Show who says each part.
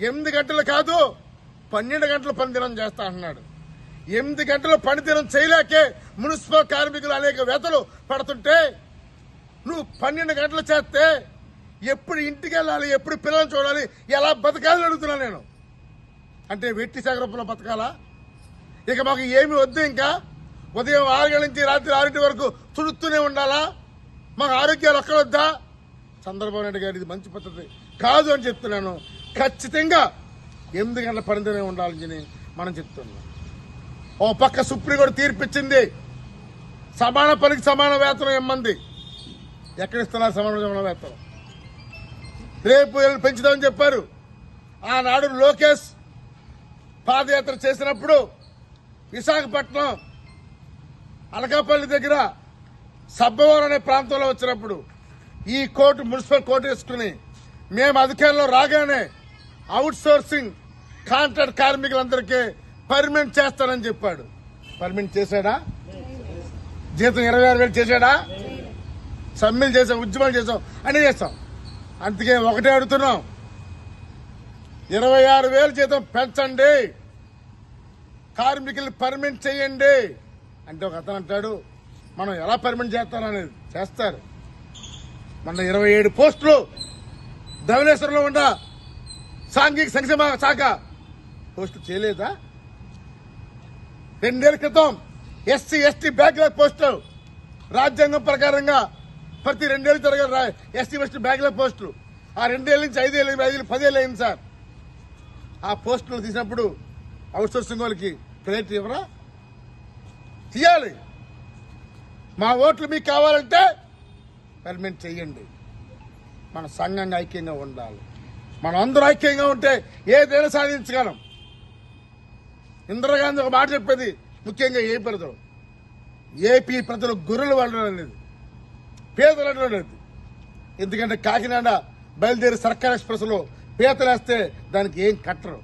Speaker 1: ఎనిమిది గంటలు కాదు పన్నెండు గంటల పనిదినం చేస్తా అంటున్నాడు. ఎనిమిది గంటల పనిదినం చేయలేకే మున్సిపల్ కార్మికులు అనేక వేతలు పడుతుంటే నువ్వు పన్నెండు గంటలు చేస్తే ఎప్పుడు ఇంటికి వెళ్ళాలి ఎప్పుడు పిల్లల్ని చూడాలి ఎలా బతకాలని అడుగుతున్నా నేను. అంటే వెట్టి సాగరపులో బతకాలా? ఇక మాకు ఏమి వద్దు ఇంకా. ఉదయం ఆరు గంటల నుంచి రాత్రి ఆరింటి వరకు తుడుతూనే ఉండాలా? మాకు ఆరోగ్యాలు ఒక్కడొద్దా చంద్రబాబు నాయుడు గారు ఇది మంచి పద్ధతి. కాదు అని చెప్తున్నాను. ఖచ్చితంగా ఎనిమిది గంటల పరిధినే ఉండాలని మనం చెప్తున్నాం. ఓ పక్క సుప్రీంకోర్టు తీర్పిచ్చింది. సమాన పనికి సమాన వేతనం ఇమ్మంది. ఎక్కడ ఇస్తున్నారు సమాన సమాన వేతనం? రేపు పెంచుదామని చెప్పారు. ఆనాడు లోకేష్ పాదయాత్ర చేసినప్పుడు విశాఖపట్నం అలకాపల్లి దగ్గర సబ్బవరం అనే ప్రాంతంలో వచ్చినప్పుడు ఈ కోర్టు మున్సిపల్ కోర్టు వేసుకుని మేము అధికారంలో రాగానే అవుట్ సోర్సింగ్ కాంట్రాక్ట్ కార్మికులందరికీ పర్మనెంట్ చేస్తానని చెప్పాడు. పర్మనెంట్ చేశాడా? జీతం ఇరవై ఆరు వేలు చేశాడా? సమ్మెలు చేసాం ఉద్యమాలు చేసాం అన్ని చేస్తాం అందుకే ఒకటే అడుగుతున్నాం. ఇరవై ఆరు వేలు జీతం పెంచండి. కార్మికులు పర్మనెంట్ చేయండి. అంటే ఒక అతను అంటాడు మనం ఎలా పర్మనెంట్ చేస్తారనేది చేస్తారు. మన ఇరవై ఏడు పోస్టులు ధవళేశ్వరంలో ఉండ సాంఘిక సంక్షేమ శాఖ. పోస్టు చేయలేదా? రెండేళ్ళ క్రితం ఎస్సీ ఎస్టీ బ్యాక్లాగ్ పోస్టులు. రాజ్యాంగం ప్రకారంగా ప్రతి రెండేళ్ళు జరగాలి ఎస్టీ ఎస్టీ బ్యాక్లాగ్ పోస్టులు. ఆ రెండేళ్ళ నుంచి ఐదేళ్ళు ఐదు పదేళ్ళు అయింది సార్. ఆ పోస్టులు తీసినప్పుడు అవుట్సోర్సింగ్ వాళ్ళకి క్రెడిట్ ఇవ్వరా? తీయాలి మా ఓట్లు మీకు కావాలంటే పర్మనెంట్ చెయ్యండి మన సంఘంగా ఐక్యంగా ఉండాలి. మనం అందరూ ఐక్యంగా ఉంటే ఏదైనా సాధించగలం? ఇందిరాగాంధీ ఒక మాట చెప్పేది ముఖ్యంగా ఏ ప్రజలు? ఏపీ ప్రజలు గొర్రెలు వాళ్ళడం అనేది పేదలు అనడం లేదు. ఎందుకంటే కాకినాడ బయలుదేరి సర్కార్ ఎక్స్ప్రెస్లో పీతలేస్తే దానికి ఏం కట్టరు.